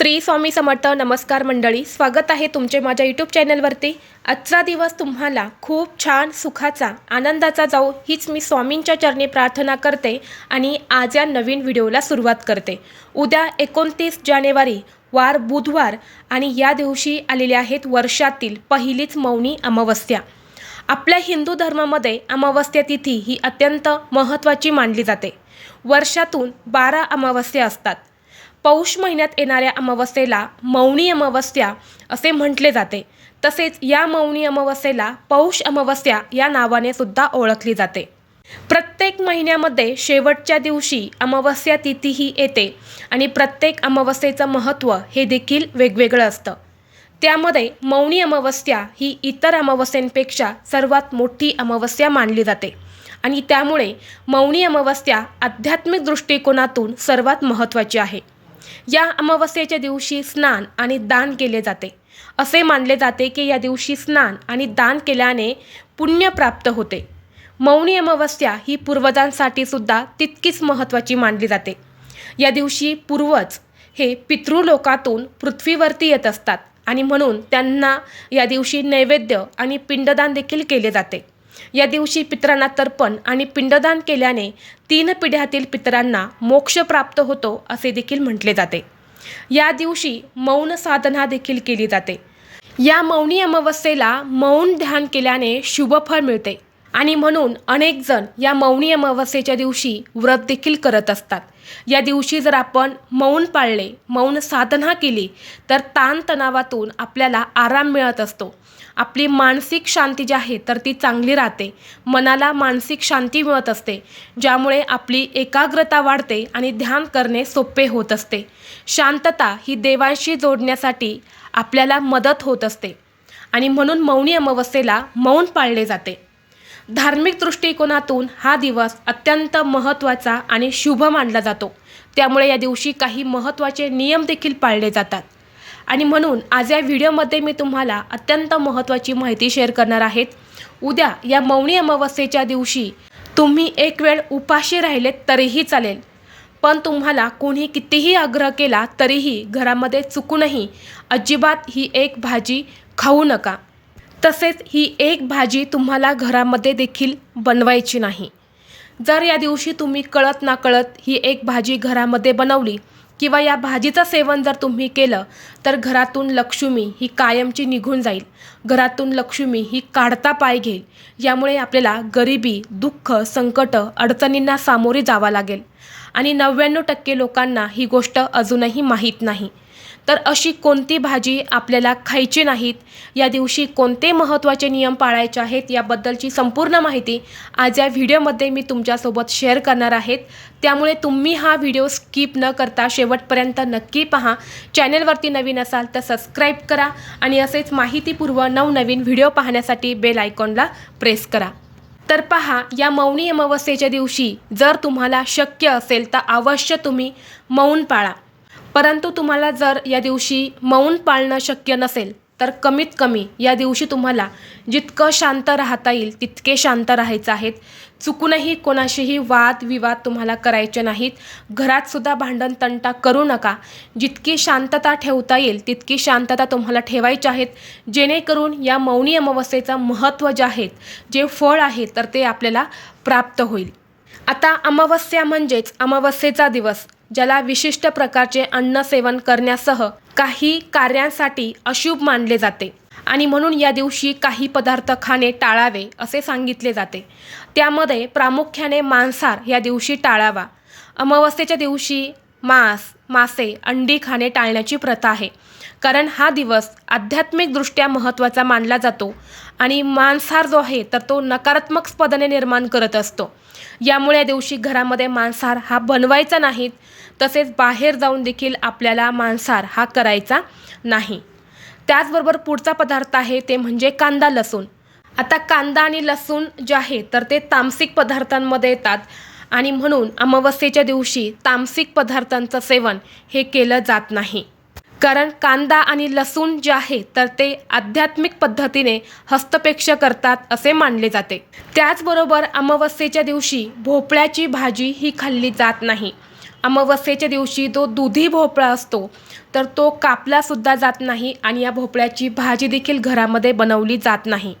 श्री स्वामी समर्थ नमस्कार मंडळी स्वागत आहे तुमचे माझ्या यूट्यूब चॅनलवरती आजचा दिवस तुम्हाला खूप छान सुखाचा आनंदाचा जाऊ हीच मी स्वामींच्या चरणी प्रार्थना करते आणि आज या नवीन व्हिडिओला सुरुवात करते. उद्या एकोणतीस जानेवारी वार बुधवार आणि या दिवशी आलेल्या आहेत वर्षातील पहिलीच मौनी अमावस्या. आपल्या हिंदू धर्मामध्ये अमावस्या तिथी ही अत्यंत महत्त्वाची मानली जाते. वर्षातून बारा अमावस्या असतात. पौष महिन्यात येणाऱ्या अमावस्येला मौनी अमावस्या असे म्हटले जाते. तसेच या मौनी अमावस्येला पौष अमावस्या या नावाने सुद्धा ओळखली जाते. प्रत्येक महिन्यामध्ये शेवटच्या दिवशी अमावस्या तिथीही येते आणि प्रत्येक अमावस्येचं महत्त्व हे देखील वेगवेगळं असतं. त्यामध्ये मौनी अमावस्या ही इतर अमावस्यांपेक्षा सर्वात मोठी अमावस्या मानली जाते आणि त्यामुळे मौनी अमावस्या आध्यात्मिक दृष्टिकोनातून सर्वात महत्त्वाची आहे. या अमावस्येच्या दिवशी स्नान आणि दान केले जाते. असे मानले जाते की या दिवशी स्नान आणि दान केल्याने पुण्य प्राप्त होते. मौनी अमावस्या ही पूर्वजांसाठी सुद्धा तितकीच महत्त्वाची मानली जाते. या दिवशी पूर्वज हे पितृलोकातून पृथ्वीवरती येत असतात आणि म्हणून त्यांना या दिवशी नैवेद्य आणि पिंडदान देखील केले जाते. या दिवशी पितरांना तर्पण आणि पिंडदान केल्याने तीन पिढ्यातील पितरांना मोक्ष प्राप्त होतो असे देखील म्हटले जाते. या दिवशी मौन साधना देखील केली जाते. या मौनी अमावस्येला मौन ध्यान केल्याने शुभफळ मिळते आणि म्हणून अनेक जण या मौनी अमावस्येच्या दिवशी व्रत देखील करत असतात. या दिवशी जर आपण मौन पाळले मौन साधना केली तर ताणतणावातून आपल्याला आराम मिळत असतो. आपली मानसिक शांती जी आहे तर ती चांगली राहते. मनाला मानसिक शांती मिळत असते ज्यामुळे आपली एकाग्रता वाढते आणि ध्यान करणे सोपे होत असते. शांतता ही देवांशी जोडण्यासाठी आपल्याला मदत होत असते आणि म्हणून मौनी अमावस्येला मौन पाळले जाते. धार्मिक दृष्टिकोनातून हा दिवस अत्यंत महत्त्वाचा आणि शुभ मानला जातो. त्यामुळे या दिवशी काही महत्त्वाचे नियम देखील पाळले जातात. आणि म्हणून आज या व्हिडिओमध्ये मी तुम्हाला अत्यंत महत्त्वाची माहिती शेअर करणार आहेत उद्या या मौनी अमावस्येच्या दिवशी तुम्ही एक वेळ उपाशी राहिलेत तरीही चालेल. पण तुम्हाला कोणी कितीही आग्रह केला तरीही घरामध्ये चुकूनही अजिबात ही एक भाजी खाऊ नका. तसेच ही एक भाजी तुम्हाला घरामध्ये देखील बनवायची नाही. जर या दिवशी तुम्ही कळत ना कळत ही एक भाजी घरामध्ये बनवली किंवा या भाजीचं सेवन जर तुम्ही केलं तर घरातून लक्ष्मी ही कायमची निघून जाईल. घरातून लक्ष्मी ही काढता पाय घेईल. यामुळे आपल्याला गरिबी दुःख संकट अडचणींना सामोरे जावं लागेल. आणि नव्याण्णव टक्के लोकांना ही गोष्ट अजूनही माहीत नाही. तर अशी कोणती भाजी आपल्याला खायची नाहीत? या दिवशी कोणते महत्त्वाचे नियम पाळायचे आहेत याबद्दलची संपूर्ण माहिती आज या व्हिडिओमध्ये मी तुमच्यासोबत शेअर करणार आहेत. त्यामुळे तुम्ही हा व्हिडिओ स्किप न करता शेवटपर्यंत नक्की पहा. चॅनलवरती नवीन असाल तर सबस्क्राईब करा आणि असेच माहितीपूर्व नवनवीन व्हिडिओ पाहण्यासाठी बेल आयकॉनला प्रेस करा. तर पहा या मौनी अमावस्येच्या दिवशी जर तुम्हाला शक्य असेल तर अवश्य तुम्ही मौन पाळा. परंतु तुम्हाला जर या दिवशी मौन पाळणं शक्य नसेल तर कमीत कमी या दिवशी तुम्हाला जितकं शांत राहता येईल तितके शांत राहायचं आहेत चुकूनही कोणाशीही वाद विवाद तुम्हाला करायचे नाहीत. घरातसुद्धा भांडण तंटा करू नका. जितकी शांतता ठेवता येईल तितकी शांतता तुम्हाला ठेवायची आहेत जेणेकरून या मौनी अमावस्येचं महत्त्व जे आहेत जे फळ आहे तर ते आपल्याला प्राप्त होईल. आता अमावस्या म्हणजेच अमावस्येचा दिवस. ज्याला विशिष्ट प्रकारचे अन्न सेवन करण्यासह काही कार्यांसाठी अशुभ मानले जाते. आणि म्हणून या दिवशी काही पदार्थ खाणे टाळावे असे सांगितले जाते. त्यामध्ये प्रामुख्याने मांसाहार या दिवशी टाळावा. अमावस्येच्या दिवशी मांस मासे अंडी खाणे टाळण्याची प्रथा आहे. कारण हा दिवस आध्यात्मिकदृष्ट्या महत्त्वाचा मानला जातो आणि मांसाहार जो आहे तर तो नकारात्मक स्पदने निर्माण करत असतो. यामुळे या दिवशी घरामध्ये मांसाहार हा बनवायचा नाहीत तसेच बाहेर जाऊन देखील आपल्याला मांसाहार हा करायचा नाही. त्याचबरोबर पुढचा पदार्थ आहे ते म्हणजे कांदा लसूण. आता कांदा आणि लसूण जे आहे तर ते तामसिक पदार्थांमध्ये येतात. आणि म्हणून अमावस्येच्या दिवशी तामसिक पदार्थांचं सेवन हे केलं जात नाही. कारण कांदा आणि लसूण जे आहे तर ते आध्यात्मिक पद्धतीने हस्तपेक्ष करतात असे मानले जाते. त्याचबरोबर अमावस्येच्या दिवशी भोपळ्याची भाजी ही खाल्ली जात नाही. अमावस्येच्या दिवशी जो दुधी भोपळा असतो तर तो कापलासुद्धा जात नाही आणि या भोपळ्याची भाजी देखील घरामध्ये बनवली जात नाही.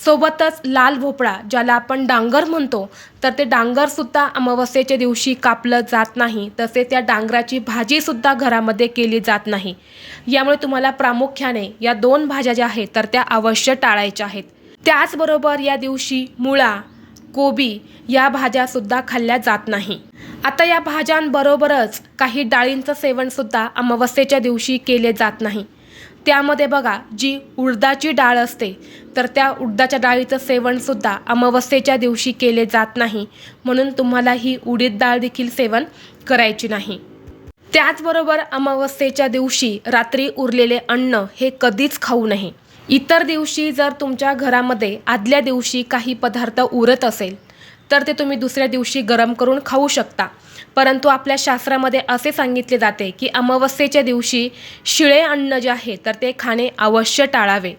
सोबतच लाल भोपळा ज्याला आपण डांगर म्हणतो तर ते डांगरसुद्धा अमावस्येच्या दिवशी कापलं जात नाही. तसे त्या डांगराची भाजीसुद्धा घरामध्ये केली जात नाही. यामुळे तुम्हाला प्रामुख्याने या दोन भाज्या ज्या आहेत तर त्या अवश्य टाळायच्या आहेत. त्याचबरोबर या दिवशी मुळा कोबी या भाज्यासुद्धा खाल्ल्या जात नाही. आता या भाज्यांबरोबरच काही डाळींचं सेवनसुद्धा अमावस्येच्या दिवशी केले जात नाही. त्यामध्ये बघा जी उडदाची डाळ असते तर त्या उडदाच्या डाळीचं सेवनसुद्धा अमावस्येच्या दिवशी केले जात नाही. म्हणून तुम्हाला ही उडीद डाळ देखील सेवन करायची नाही. त्याचबरोबर अमावस्येच्या दिवशी रात्री उरलेले अन्न हे कधीच खाऊ नये. इतर दिवशी जर तुमच्या घरामध्ये आदल्या दिवशी काही पदार्थ उरत असेल तर ते तुम्ही दुसऱ्या दिवशी गरम करून खाऊ शकता. परंतु आपल्या शास्त्रामध्ये असे सांगितले जाते की अमावस्येच्या दिवशी शिळे अन्न जे आहे तर ते खाणे अवश्य टाळावे.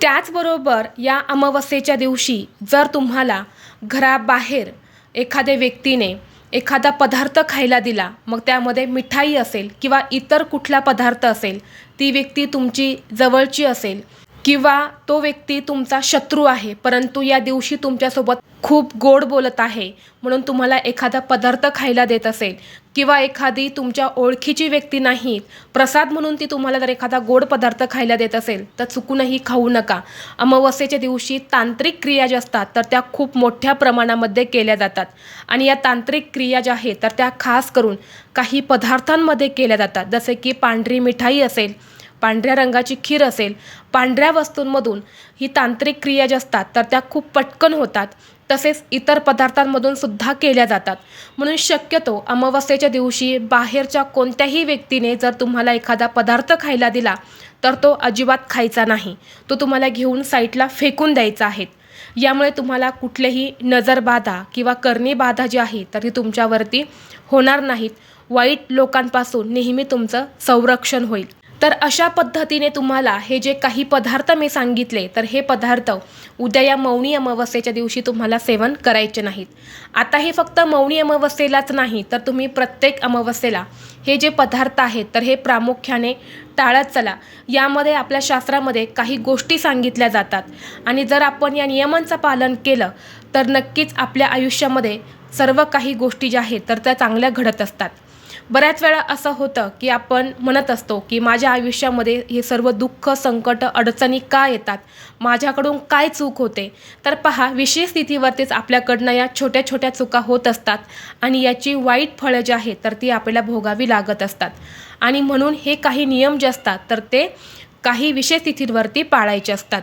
त्याचबरोबर या अमावस्येच्या दिवशी जर तुम्हाला घराबाहेर एखाद्या व्यक्तीने एखादा पदार्थ खायला दिला मग त्यामध्ये मिठाई असेल किंवा इतर कुठला पदार्थ असेल ती व्यक्ती तुमची जवळची असेल किंवा तो व्यक्ती तुमचा शत्रू आहे परंतु या दिवशी तुमच्यासोबत खूप गोड बोलत आहे. म्हणून तुम्हाला एखादा पदार्थ खायला देत असेल किंवा एखादी तुमच्या ओळखीची व्यक्ती नाही प्रसाद म्हणून ती तुम्हाला जर एखादा गोड पदार्थ खायला देत असेल तर चुकूनही खाऊ नका. अमावस्येच्या दिवशी तांत्रिक क्रिया ज्या असतात तर त्या खूप मोठ्या प्रमाणामध्ये केल्या जातात. आणि या तांत्रिक क्रिया ज्या आहेत तर त्या खास करून काही पदार्थांमध्ये केल्या जातात. जसे की पांढरी मिठाई असेल पांढऱ्या रंगाची खीर असेल पांढऱ्या वस्तूंमधून ही तांत्रिक क्रिया ज्या असतात तर त्या खूप पटकन होतात. तसेच इतर पदार्थांमधून सुद्धा केल्या जातात. म्हणून शक्यतो अमावस्येच्या दिवशी बाहेरच्या कोणत्याही व्यक्तीने जर तुम्हाला एखादा पदार्थ खायला दिला तर तो अजिबात खायचा नाही. तो तुम्हाला घेऊन साईडला फेकून द्यायचा आहे. यामुळे तुम्हाला कुठलेही नजरबाधा किंवा करणीबाधा जी आहे तर ती तुमच्यावरती होणार नाहीत. वाईट लोकांपासून नेहमी तुमचं संरक्षण होईल. तर अशा पद्धतीने तुम्हाला हे जे काही पदार्थ मी सांगितले तर हे पदार्थ उद्या या मौनी अमावस्येच्या दिवशी तुम्हाला सेवन करायचे नाहीत. आता हे फक्त मौनी अमावस्येलाच नाही तर तुम्ही प्रत्येक अमावस्येला हे जे पदार्थ आहेत तर हे प्रामुख्याने टाळत चला. यामध्ये आपल्या शास्त्रामध्ये काही गोष्टी सांगितल्या जातात आणि जर आपण या नियमांचं पालन केलं तर नक्कीच आपल्या आयुष्यामध्ये सर्व काही गोष्टी ज्या आहेत तर त्या चांगल्या घडत असतात. बऱ्याच वेळा असं होतं की आपण म्हणत असतो की माझ्या आयुष्यामध्ये हे सर्व दुःख संकट अडचणी का येतात? माझ्याकडून काय चूक होते? तर पहा विशेष स्थितीवरतीच आपल्याकडनं या छोट्या छोट्या चुका होत असतात आणि याची वाईट फळं जी आहेत तर ती आपल्याला भोगावी लागत असतात. आणि म्हणून हे काही नियम जे असतात तर ते काही विशेष स्थितीवरती पाळायचे असतात.